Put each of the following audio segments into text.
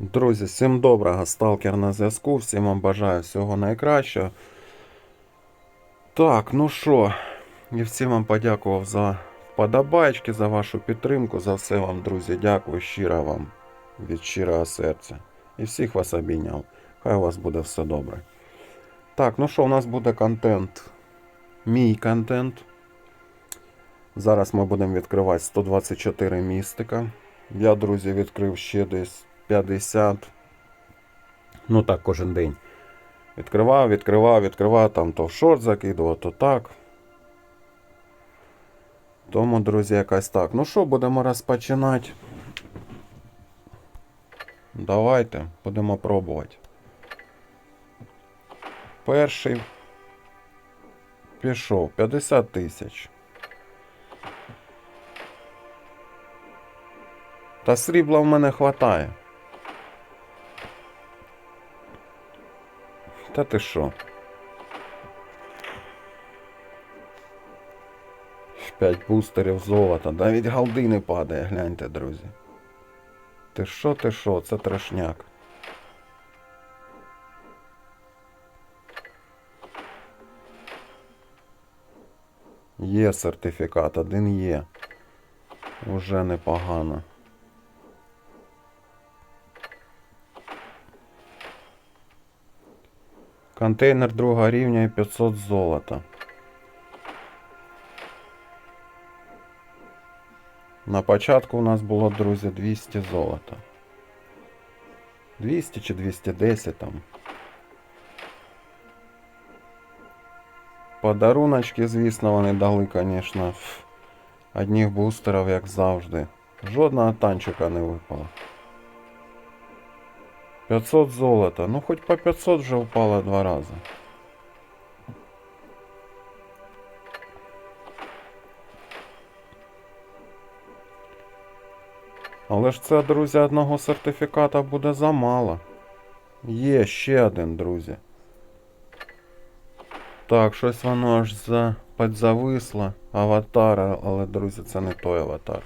Друзі, всім доброго, сталкер на зв'язку, всім вам бажаю всього найкращого. Так, ну що, і всім вам подякував за вподобайки, за вашу підтримку, за все вам, друзі, дякую щиро вам від щирого серця. І всіх вас обійняв. Хай у вас буде все добре. Так, ну що, у нас буде контент. Мій контент. Зараз ми будемо відкривати 124 містика. Я, друзі, відкрив ще десь 50. Ну так, кожен день. Відкривав, відкривав, відкривав, там то в шорт закидував, то так. Тому, друзі, якась так. Ну що, будемо розпочинати. Давайте, будемо пробувати. Перший пішов 50 тисяч. Та срібла в мене хватає. Та ти що? П'ять бустерів золота. Навіть галди не падає, гляньте, друзі. Ти що, ти що? Це трешняк. Є сертифікат, один є. Уже непогано. Контейнер другого рівня і 500 золота. На початку у нас було, друзі, 200 золота. 200 чи 210 там. Подаруночки, звісно, вони дали, звісно, одних бустерів, як завжди. Жодного танчика не випало. 500 золота. Ну хоть по 500 вже впало два рази. Але ж це, друзі, одного сертифіката буде замало. Є ще один, друзі. Так, щось воно аж за... підзависло. Аватар, але, друзі, це не той аватар.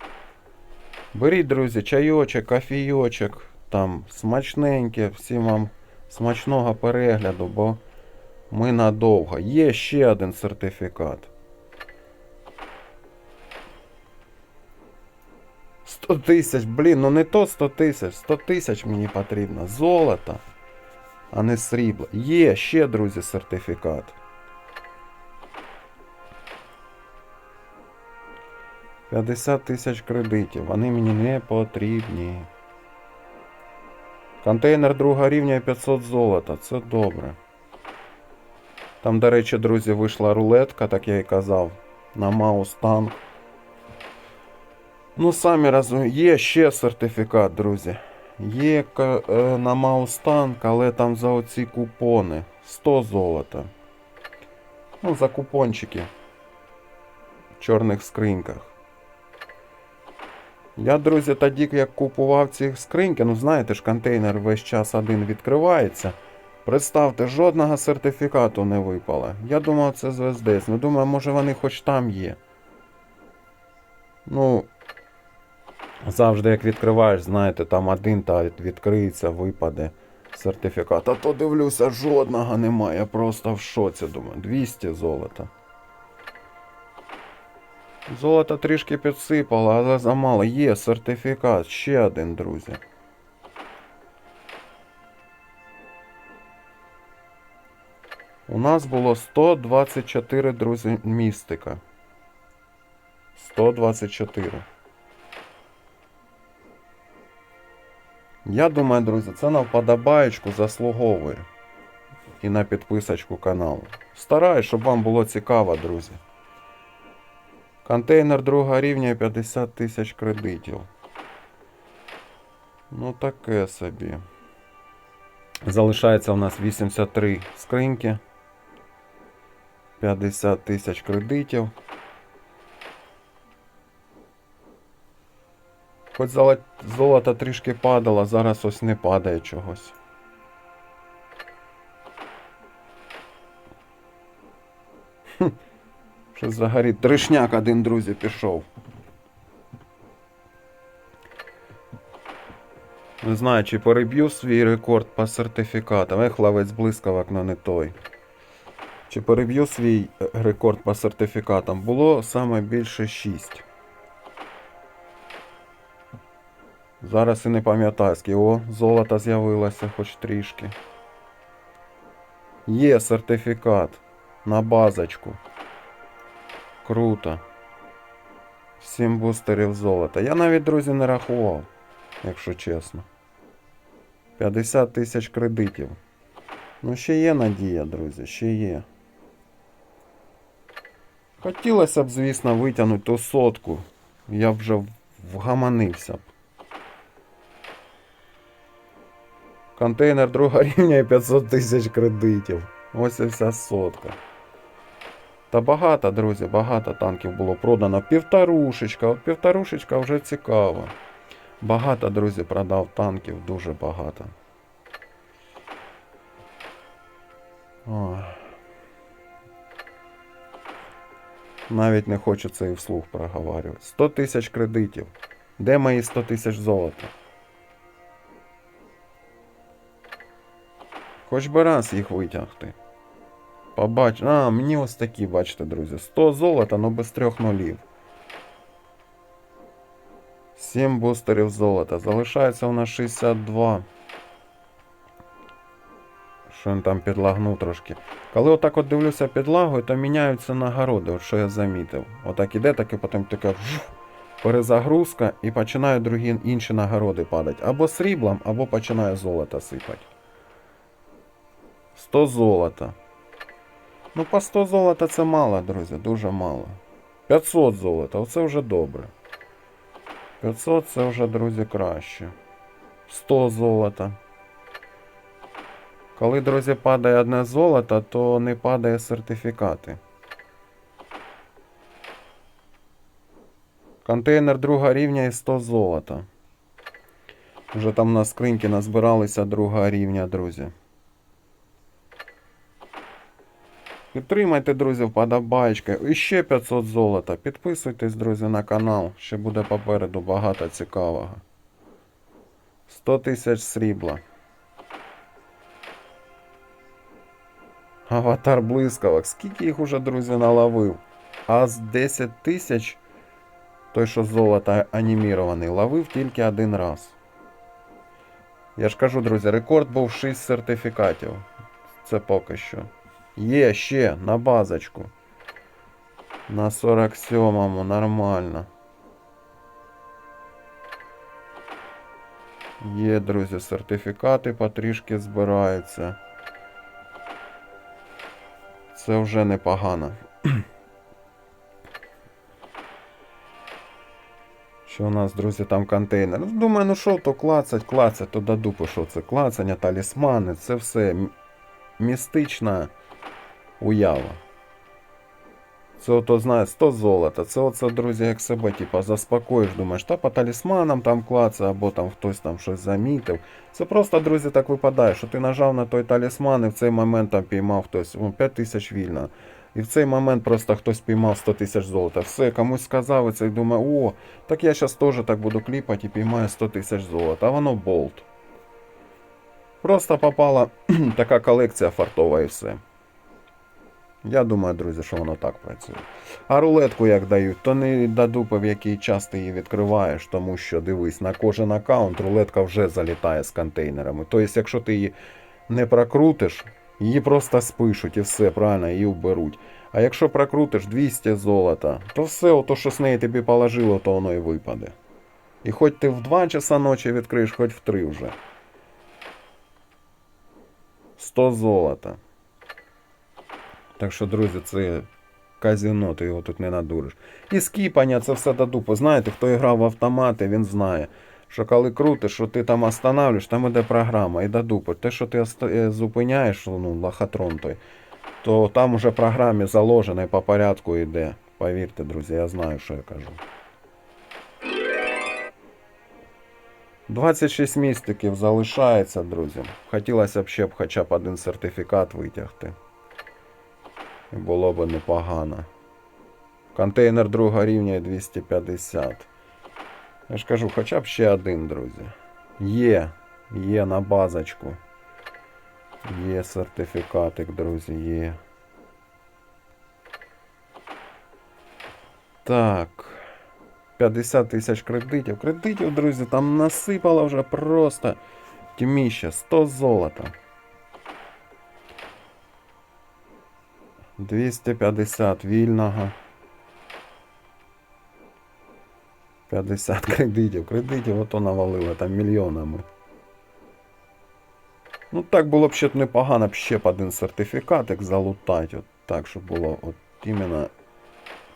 Беріть, друзі, чайочок, кофійочок там смачненьке, всім вам смачного перегляду, бо ми надовго. Є ще один сертифікат. 100 тисяч, блін, ну не то 100 тисяч, 100 тисяч мені потрібно. Золото, а не срібло. Є ще, друзі, сертифікат. П'ятдесят тисяч кредитів. Вони мені не потрібні. Контейнер другого рівня 500 золота. Це добре. Там, до речі, друзі, вийшла рулетка, так я і казав. На Маус танк. Ну, самі розумієте, є ще сертифікат, друзі. Є е, на Маус танк, але там за оці купони. 100 золота. Ну, за купончики. В чорних скриньках. Я, друзі, тоді, як купував ці скриньки, ну знаєте ж, контейнер весь час один відкривається. Представте, жодного сертифікату не випало. Я думав, це звездець. Ну думаю, може вони хоч там є. Ну. Завжди як відкриваєш, знаєте, там один та відкриється, випаде сертифікат. А то дивлюся, жодного немає. Я просто в шоці думаю. 200 золота. Золото трішки підсипало, але замало. Є сертифікат. Ще один, друзі. У нас було 124, друзі, містика. 124. Я думаю, друзі, це на вподобаєчку заслуговує. І на підписочку каналу. Стараюсь, щоб вам було цікаво, друзі. Контейнер другого рівня 50 тисяч кредитів. Ну таке собі. Залишається у нас 83 скриньки. 50 тисяч кредитів. Хоч золото трішки падало, зараз ось не падає чогось. Що взагалі трешняк один, друзі, пішов. Не знаю, чи переб'ю свій рекорд по сертифікатам. Ех, лавець блискавок, но не той. Чи переб'ю свій е, рекорд по сертифікатам? Було саме більше 6. Зараз і не пам'ятаю, скільки. О, золото з'явилося хоч трішки. Є сертифікат на базочку. Круто. 7 бустерів золота. Я навіть, друзі, не рахував, якщо чесно. 50 тисяч кредитів. Ну, ще є надія, друзі, ще є. Хотілося б, звісно, витягнути ту сотку. Я б вже вгаманився б. Контейнер другого рівня і 500 тисяч кредитів. Ось і вся сотка. Та багато, друзі, багато танків було продано. Півторушечка. От півторушечка вже цікаво. Багато, друзі, продав танків, дуже багато. Ой. Навіть не хочу це і вслух проговорювати. 100 тисяч кредитів. Де мої 100 тисяч золота? Хоч би раз їх витягти. Побач. А, мені ось такі, бачите, друзі. 100 золота, но без трьох нулів. 7 бустерів золота. Залишається у нас 62. Що він там підлагнув трошки. Коли отак от дивлюся підлагою, то міняються нагороди, от що я замітив. Отак іде, так і потім така перезагрузка і починають другі інші нагороди падати. Або сріблом, або починає золото сипати. 100 золота. Ну, по 100 золота це мало, друзі, дуже мало. 500 золота, оце вже добре. 500 це вже, друзі, краще. 100 золота. Коли, друзі, падає одне золото, то не падає сертифікати. Контейнер другого рівня і 100 золота. Вже там на скриньки назбиралися другого рівня, друзі. Підтримайте, друзі, вподобайки. І ще 500 золота. Підписуйтесь, друзі, на канал. Ще буде попереду багато цікавого. 100 тисяч срібла. Аватар блискавок. Скільки їх уже, друзі, наловив? А з 10 тисяч той, що золото анімірований, ловив тільки один раз. Я ж кажу, друзі, рекорд був 6 сертифікатів. Це поки що. Є ще на базочку. На 47-му, нормально. Є, друзі, сертифікати потрішки збираються. Це вже непогано. Що у нас, друзі, там контейнер? Ну, Думаю, ну що то клацать, клацать, то до дупи, що це клацання, талісмани, це все містична уява. Це ото, знає, 100 золота. Це оце, друзі, як себе, типа, заспокоїш, думаєш, та по талісманам там клацає, або там хтось там щось замітив. Це просто, друзі, так випадає, що ти нажав на той талісман і в цей момент там піймав хтось, о, 5 тисяч вільно. І в цей момент просто хтось піймав 100 тисяч золота. Все, комусь сказав і це і думає, о, так я зараз теж так буду кліпати і піймаю 100 тисяч золота. А воно болт. Просто попала така колекція фартова і все. Я думаю, друзі, що воно так працює. А рулетку як дають, то не до в який час ти її відкриваєш, тому що дивись, на кожен аккаунт рулетка вже залітає з контейнерами. Тобто, якщо ти її не прокрутиш, її просто спишуть і все, правильно, її вберуть. А якщо прокрутиш 200 золота, то все, ото, що з неї тобі положило, то воно і випаде. І хоч ти в 2 часа ночі відкриєш, хоч в 3 вже. 100 золота. Так що, друзі, це казіно, ти його тут не надуриш. І скіпання, це все до дупи. Знаєте, хто грав в автомати, він знає, що коли крутиш, що ти там останавливаєш, там іде програма, і до дупи. Те, що ти е, зупиняєш, ну, лохотрон той, то там уже програмі заложено і по порядку йде. Повірте, друзі, я знаю, що я кажу. 26 містиків залишається, друзі. Хотілося б ще б хоча б один сертифікат витягти. Було б непогано. Контейнер другого рівня 250. Я ж кажу, хоча б ще один, друзі. Є Є на базочку. Є сертифікатик, друзі, є. Так. 50 тисяч кредитів. Кредитів, друзі, там насипало вже просто тьміще. 100 золота. 250 вільного. 50 кредитів. Кредитів ото навалило там мільйонами. Ну так було б ще непогано б ще б один сертифікатик залутати. От так, щоб було от іменно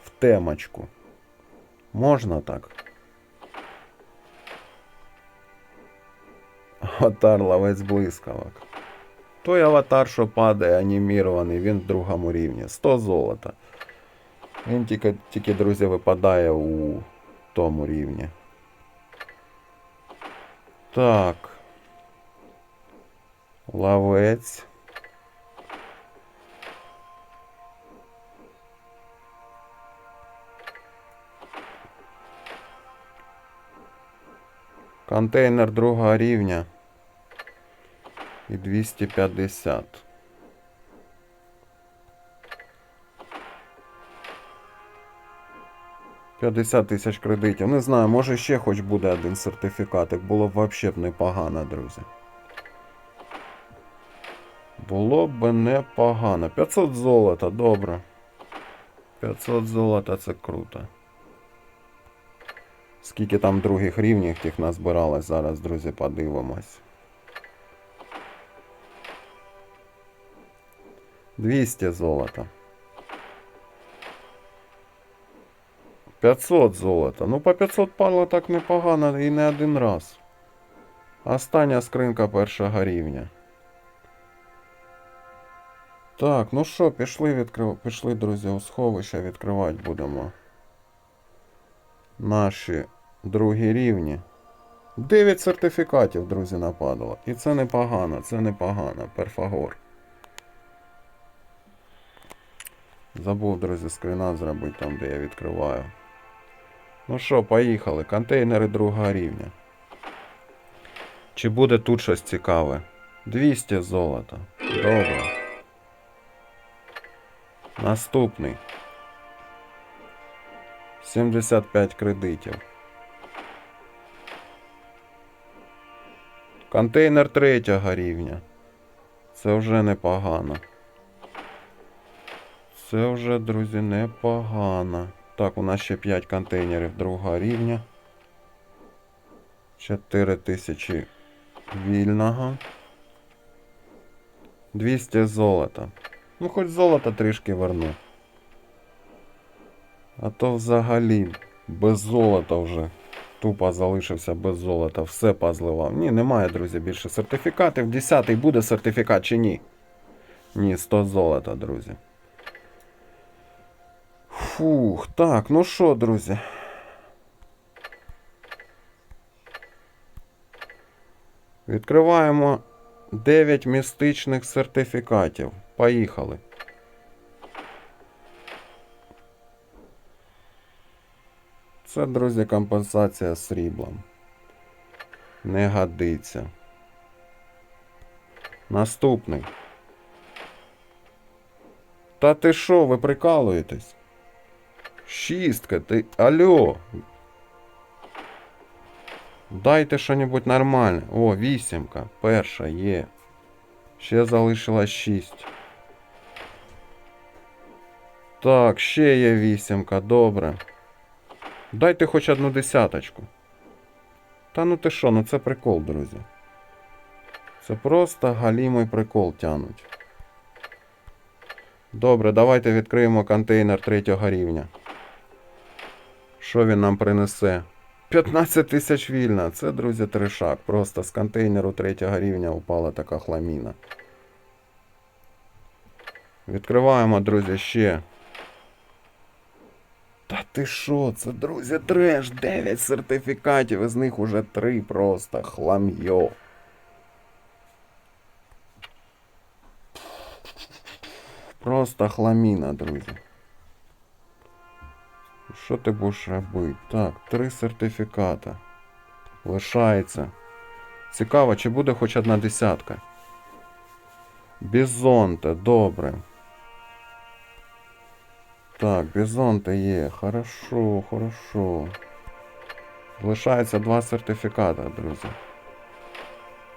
в темочку. Можна так? Аватар ловець блискавок. Той аватар, що падає, анімірований, він в другому рівні. 100 золота. Він тільки, тільки друзі, випадає у тому рівні. Так. Ловець. Контейнер другого рівня. І 250. П'ятдесят тисяч кредитів. Не знаю, може ще хоч буде один сертифікатик. Було б вообще б непогано, друзі. Було б непогано. 500 золота, добре. 500 золота це круто. Скільки там других рівнів тих назбиралось зараз, друзі, подивимось. 200 золота. 500 золота. Ну, по 500 пало так непогано і не один раз. Остання скринка першого рівня. Так, ну що, пішли відкрив... пішли, друзі, у сховище відкривати будемо. Наші другі рівні. 9 сертифікатів, друзі, нападало. І це непогано, це непогано. Перфагор. Забув, друзі, скрина зробити там, де я відкриваю. Ну що, поїхали. Контейнери другого рівня. Чи буде тут щось цікаве? 200 золота. Добре. Наступний. 75 кредитів. Контейнер третього рівня. Це вже непогано. Це вже, друзі, непогано. Так, у нас ще 5 контейнерів другого рівня. 4 тисячі вільного. 200 золота. Ну, хоч золото трішки верну. А то взагалі без золота вже. Тупо залишився без золота. Все позливав. Ні, немає, друзі, більше сертифікатів. 10 буде сертифікат чи ні? Ні, 100 золота, друзі. Фух, так, ну що, друзі. Відкриваємо 9 містичних сертифікатів. Поїхали. Це, друзі, компенсація сріблом. Не годиться. Наступний. Та ти що, ви прикалуєтесь? Шістка, ти. Алло. Дайте що-небудь нормальне. О, вісімка. Перша є. Ще залишилось шість. Так, ще є вісімка, добре. Дайте хоч одну десяточку. Та ну ти що, ну це прикол, друзі. Це просто галімий прикол тянуть. Добре, давайте відкриємо контейнер третього рівня. Що він нам принесе? 15 тисяч вільна. Це, друзі, трешак. Просто з контейнеру третього рівня упала така хламіна. Відкриваємо, друзі, ще. Та ти що, це, друзі, треш. 9 сертифікатів, із них уже 3 просто хлам'йо. Просто хламіна, друзі. Що ти будеш робити? Так, три сертифіката. Лишається Цікаво, чи буде хоч одна десятка. Бізонте, добре. Так, бізонте є. Хорошо, хорошо. Лишається два сертифіката, друзі.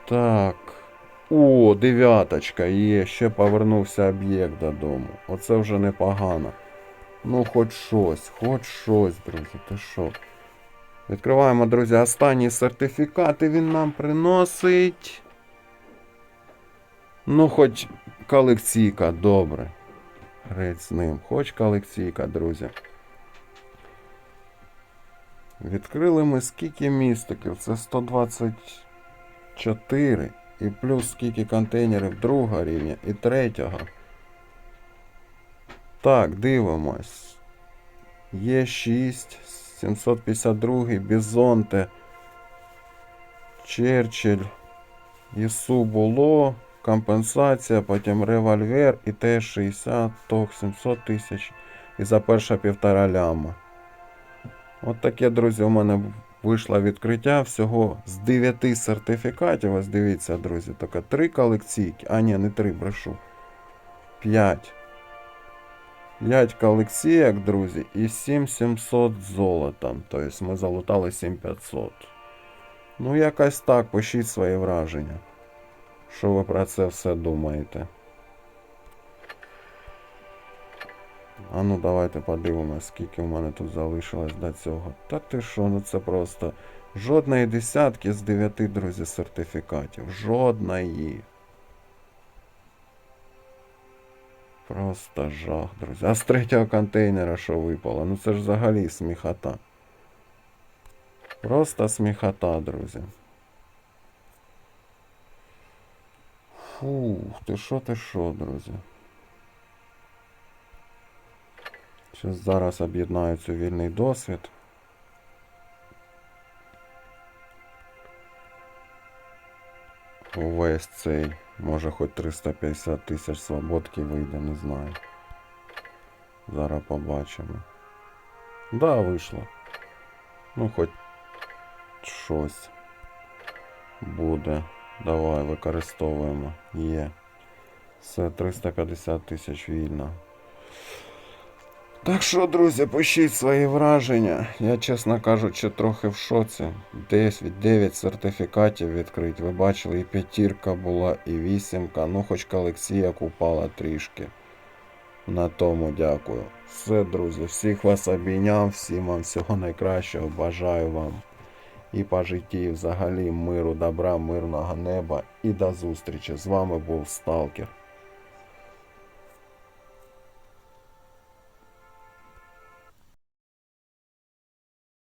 Так. О, дев'яточка є. Ще повернувся об'єкт додому. Оце вже непогано. Ну, хоч щось, хоч щось, друзі. Ти що? Відкриваємо, друзі, останні сертифікати він нам приносить. Ну, хоч колекційка, добре. Греть з ним. Хоч колекційка, друзі. Відкрили ми скільки містиків? Це 124. І плюс скільки контейнерів другого рівня і третього. Так, дивимось. Є 6, 752, Бізонте, Черчилль, Ісу було, компенсація, потім револьвер і Т-60, ток 700 тисяч і за перша півтора ляма. От таке, друзі, у мене вийшло відкриття всього з 9 сертифікатів. Ось дивіться, друзі, тільки 3 колекційки. А ні, не 3, брешу. 5. 5 колекційок, друзі, і 7700 золотом. Тобто ми залутали 7500. Ну, якось так, пишіть свої враження. Що ви про це все думаєте? А ну давайте подивимось, скільки в мене тут залишилось до цього. Та ти що, ну це просто жодної десятки з 9, друзі, сертифікатів. Жодної. Просто жах, друзі. А з третього контейнера що випало? Ну це ж взагалі сміхота. Просто сміхота, друзі. Фух, ти що, ти що, друзі? Щас зараз об'єднаю цю вільний досвід. Увесь цей, може хоч 350 тисяч свободки вийде, не знаю. Зараз побачимо. Да, вийшло. Ну, хоч щось буде. Давай, використовуємо. Є. Все, 350 тисяч вільно. Так що, друзі, пишіть свої враження. Я, чесно кажучи, трохи в шоці. 10, 9 сертифікатів відкрить. Ви бачили, і п'ятірка була, і вісімка. Ну, хоч колекція упала трішки. На тому дякую. Все, друзі, всіх вас обійняв, всім вам всього найкращого. Бажаю вам і по житті, і взагалі миру, добра, мирного неба. І до зустрічі. З вами був Сталкер.